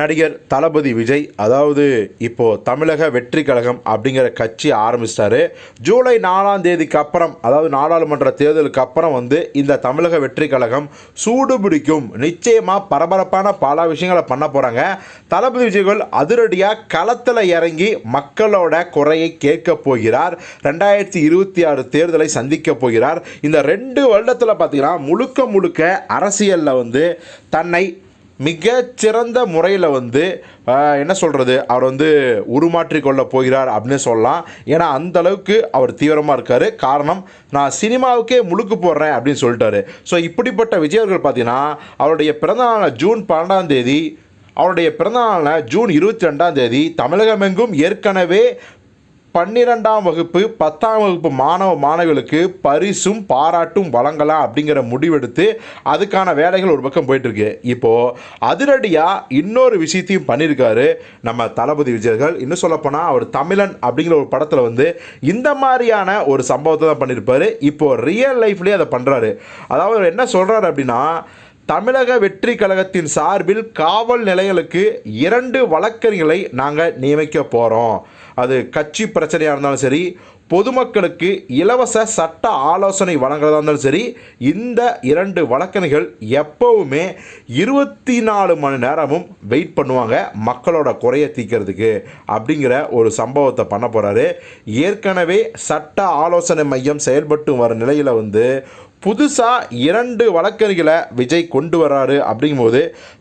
நடிகர் தளபதி விஜய் அதாவது இப்போ தமிழக வெற்றி கழகம் அப்படிங்கிற கட்சி ஆரம்பிச்சிட்டாரு. ஜூலை நாலாம் தேதிக்கு அப்புறம் அதாவது நாடாளுமன்ற தேர்தலுக்கு அப்புறம் வந்து இந்த தமிழக வெற்றி கழகம் சூடு பிடிக்கும் நிச்சயமாக பரபரப்பான பல விஷயங்களை பண்ண போகிறாங்க தளபதி விஜய்கள் அதிரடியாக களத்தில் இறங்கி மக்களோட குறையை கேட்க போகிறார். ரெண்டாயிரத்தி இருபத்தி ஆறு தேர்தலை சந்திக்க போகிறார். இந்த ரெண்டு வருடத்தில் பார்த்தீங்கன்னா முழுக்க முழுக்க அரசியலில் வந்து தன்னை மிகச்சிறந்த முறையில் வந்து என்ன சொல்கிறது அவர் வந்து உருமாற்றிக்கொள்ள போகிறார் அப்படின்னு சொல்லலாம். ஏன்னா அந்த அளவுக்கு அவர் தீவிரமாக இருக்கார். காரணம் நான் சினிமாவுக்கே முழுக்கு போடுறேன் அப்படின்னு சொல்லிட்டாரு. ஸோ இப்படிப்பட்ட விஜயர்கள் பார்த்தீங்கன்னா அவருடைய பிறந்தநாள் ஜூன் பன்னெண்டாம் தேதி அவருடைய பிறந்தநாளில் ஜூன் இருபத்தி ரெண்டாம் தேதி தமிழகமெங்கும் ஏற்கனவே பன்னிரெண்டாம் வகுப்பு பத்தாம் வகுப்பு மாணவ மாணவிகளுக்கு பரிசும் பாராட்டும் வழங்கலாம் அப்படிங்கிற முடிவெடுத்து அதுக்கான வேலைகள் ஒரு பக்கம் போயிட்டுருக்கு. இப்போது இப்போ அதிரடியாக இன்னொரு விஷயத்தையும் பண்ணியிருக்காரு நம்ம தளபதி விஜயர்கள். இன்னும் சொல்லப்போனால் அவர் தமிழன் அப்படிங்கிற ஒரு படத்தில் வந்து இந்த மாதிரியான ஒரு சம்பவத்தை தான் பண்ணியிருப்பார். இப்போது ரியல் லைஃப்லேயே அதை பண்ணுறாரு அதாவது அவர் என்ன சொல்கிறாரு அப்படின்னா தமிழக வெற்றி கழகத்தின் சார்பில் காவல் நிலையங்களுக்கு இரண்டு வழக்கறிஞர்களை நாங்கள் நியமிக்க போகிறோம் அது கட்சி பிரச்சனையாக இருந்தாலும் சரி பொதுமக்களுக்கு இலவச சட்ட ஆலோசனை வழங்குறதா இருந்தாலும் சரி இந்த இரண்டு வழக்கறிஞர்கள் எப்பவுமே இருபத்தி நாலு மணி நேரமும் வெயிட் பண்ணுவாங்க மக்களோட குறைய தீக்கிறதுக்கு அப்படிங்கிற ஒரு சம்பவத்தை பண்ண போகிறாரு ஏற்கனவே சட்ட ஆலோசனை மையம் செயல்பட்டு வர நிலையில் வந்து புதுசாக இரண்டு வழக்கறிஞர்களை விஜய் கொண்டு வர்றாரு அப்படிங்கும்போது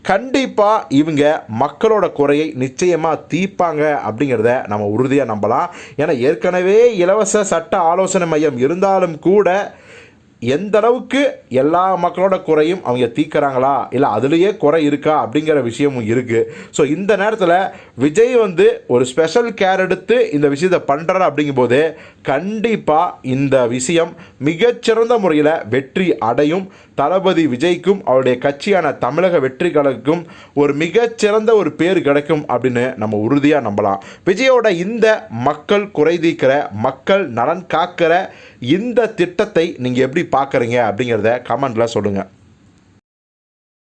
கண்டிப்பாக இவங்க மக்களோட குறையை நிச்சயமாக தீர்ப்பாங்க அப்படிங்கிறத நம்ம உறுதியாக நம்பலாம். ஏன்னா ஏற்கனவே இலவச சட்ட ஆலோசனை மையம் இருந்தாலும் கூட எந்த அளவுக்கு எல்லா மக்களோட குறையும் அவங்க தீக்கிறாங்களா இல்லை அதுலேயே குறை இருக்கா? அப்படிங்கிற விஷயமும் இருக்குது ஸோ இந்த நேரத்தில் விஜய் வந்து ஒரு ஸ்பெஷல் கேர் எடுத்து இந்த விஷயத்தை பண்ணுறாரு அப்படிங்கும்போது கண்டிப்பாக இந்த விஷயம் மிகச்சிறந்த முறையில் வெற்றி அடையும். தளபதி விஜய்க்கும் அவருடைய கட்சியான தமிழக வெற்றி கழகுக்கும் ஒரு மிகச்சிறந்த ஒரு பேர் கிடைக்கும் அப்படின்னு நம்ம உறுதியாக நம்பலாம். விஜயோட இந்த மக்கள் குறை தீர்க்கிற மக்கள் நலன் காக்கிற இந்த திட்டத்தை நீங்கள் எப்படி பார்க்குறீங்க அப்படிங்கிறத கமெண்ட்டில் சொல்லுங்கள்